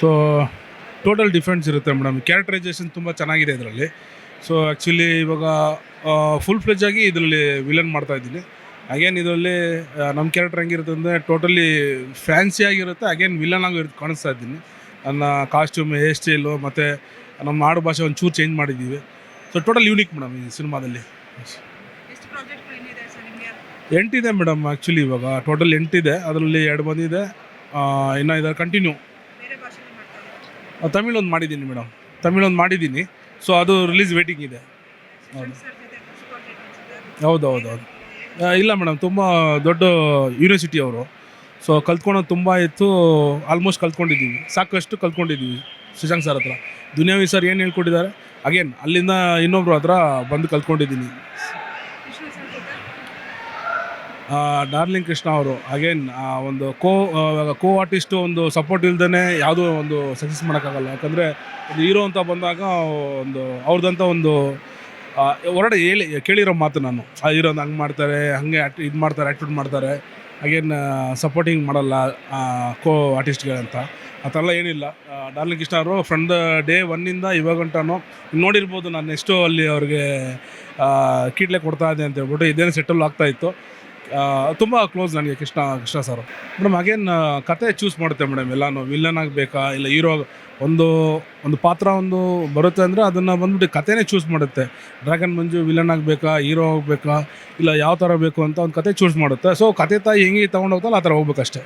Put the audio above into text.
So total difference ಇರುತ್ತೆ madam characterisation ತುಂಬ ಚೆನ್ನಾಗಿದೆ ಇದರಲ್ಲಿ. ಸೊ ಆ್ಯಕ್ಚುಲಿ ಇವಾಗ ಫುಲ್ ಫ್ಲೆಜ್ ಆಗಿ ಇದರಲ್ಲಿ ವಿಲನ್ ಮಾಡ್ತಾ ಇದ್ದೀನಿ. ಅಗೇನ್ ಇದರಲ್ಲಿ ನಮ್ಮ ಕ್ಯಾರೆಕ್ಟರ್ ಹೆಂಗಿರುತ್ತೆ ಅಂದರೆ ಟೋಟಲಿ ಫ್ಯಾನ್ಸಿ ಆಗಿರುತ್ತೆ. ಅಗೇನ್ ವಿಲನ್ ಆಗಿ ಇರುತ್ತೆ ಕಾಣಿಸ್ತಾ ಇದ್ದೀನಿ. ನನ್ನ ಕಾಸ್ಟ್ಯೂಮ್ ಹೇರ್ ಸ್ಟೈಲು ಮತ್ತು ನಮ್ಮ ಆಡು ಭಾಷೆ ಒಂಚೂರು ಚೇಂಜ್ ಮಾಡಿದ್ದೀವಿ. ಸೊ ಟೋಟಲ್ ಯೂನಿಕ್ ಮೇಡಮ್ ಈ ಸಿನಿಮಾದಲ್ಲಿ. ಎಂಟಿದೆ ಮೇಡಮ್ ಆ್ಯಕ್ಚುಲಿ ಇವಾಗ. ಟೋಟಲ್ ಎಂಟಿದೆ. ಅದರಲ್ಲಿ ಎರಡು ಬಂದಿದೆ. ಇನ್ನೂ ಇನ್ನು ಇದರ ಕಂಟಿನ್ಯೂ ಇದ್ದೀರಾ ತಮಿಳ್ ಒಂದು ಮಾಡಿದ್ದೀನಿ ಮೇಡಮ್. ತಮಿಳೊಂದು ಒಂದು ಮಾಡಿದ್ದೀನಿ. ಸೊ ಅದು ರಿಲೀಸ್ ವೇಟಿಂಗ್ ಇದೆ. ಹೌದು ಹೌದು ಹೌದು ಹೌದು ಇಲ್ಲ ಮೇಡಮ್ ತುಂಬ ದೊಡ್ಡ ಯೂನಿವರ್ಸಿಟಿ ಅವರು. ಸೊ ಕಲ್ತ್ಕೊಳೋದು ತುಂಬ ಇತ್ತು. ಆಲ್ಮೋಸ್ಟ್ ಕಲ್ತ್ಕೊಂಡಿದ್ದೀವಿ. ಸಾಕಷ್ಟು ಕಲ್ತ್ಕೊಂಡಿದ್ದೀವಿ ಶಶಾಂಕ್ ಸರ್ ಹತ್ರ. ದುನಿಯಾವಿ ಸರ್ ಏನು ಹೇಳ್ಕೊಟ್ಟಿದ್ದಾರೆ? ಅಗೇನ್ ಅಲ್ಲಿಂದ ಇನ್ನೊಬ್ರು ಹತ್ರ ಬಂದು ಕಲ್ತ್ಕೊಂಡಿದ್ದೀನಿ. ಡಾರ್ಲಿಂಗ್ ಕೃಷ್ಣ ಅವರು ಅಗೇನ್ ಒಂದು ಕೋ ಕೋ ಆರ್ಟಿಸ್ಟು ಒಂದು ಸಪೋರ್ಟ್ ಇಲ್ದೇ ಯಾವುದೂ ಒಂದು ಸಕ್ಸಸ್ ಮಾಡೋಕ್ಕಾಗಲ್ಲ. ಯಾಕಂದರೆ ಒಂದು ಹೀರೋ ಅಂತ ಬಂದಾಗ ಒಂದು ಅವ್ರದ್ದಂಥ ಒಂದು ಹೊರಡ ಹೇಳಿ, ಕೇಳಿರೋ ಮಾತು ನಾನು. ಆ ಹೀರೋ ಹಂಗೆ ಮಾಡ್ತಾರೆ, ಹಾಗೆ ಇದು ಮಾಡ್ತಾರೆ ಆ್ಯಕ್ಟಿವಿಟ್ ಮಾಡ್ತಾರೆ. ಅಗೇನ್ ಸಪೋರ್ಟಿಂಗ್ ಮಾಡಲ್ಲ ಕೋ ಆರ್ಟಿಸ್ಟ್ಗಳಂತ ಆ ಥರ ಏನಿಲ್ಲ. ಡಾರ್ಲಿಂಗ್ ಕೃಷ್ಣ ಅವರು ಫ್ರಮ್ ದ ಡೇ ಒನ್ನಿಂದ ಇವಾಗ ನೋಡಿರ್ಬೋದು ನಾನು ಎಷ್ಟೋ ಅಲ್ಲಿ ಅವ್ರಿಗೆ ಕೀಟ್ಲೆ ಕೊಡ್ತಾ ಇದ್ದೆ ಅಂತ ಹೇಳ್ಬಿಟ್ಟು ಇದೇನು ಸೆಟಲ್ ಆಗ್ತಾ ಇತ್ತು. ತುಂಬ ಕ್ಲೋಸ್ ನನಗೆ Krishna Krishna sir. Madam again ಕತೆ ಚೂಸ್ ಮಾಡುತ್ತೆ ಮೇಡಮ್ ಎಲ್ಲಾನು ವಿಲ್ಲನ್ ಆಗಬೇಕಾ? ಇಲ್ಲ ಹೀರೋ ಒಂದು ಒಂದು ಪಾತ್ರ ಒಂದು ಬರುತ್ತೆ ಅಂದರೆ ಅದನ್ನು ಬಂದ್ಬಿಟ್ಟು ಕತೆನೇ ಚೂಸ್ ಮಾಡುತ್ತೆ. ಡ್ರ್ಯಾಗನ್ ಮಂಜು ವಿಲನ್ ಆಗಬೇಕಾ? ಹೀರೋ ಆಗಬೇಕಾ? ಇಲ್ಲ ಯಾವ ಥರ ಬೇಕು ಅಂತ ಒಂದು ಕತೆ ಚೂಸ್ ಮಾಡುತ್ತೆ. ಸೊ ಕತೆ ತಾಯಿ ಹೆಂಗೆ ತೊಗೊಂಡು ಹೋಗ್ತಲ್ಲ ಆ ಥರ ಹೋಗ್ಬೇಕಷ್ಟೇ.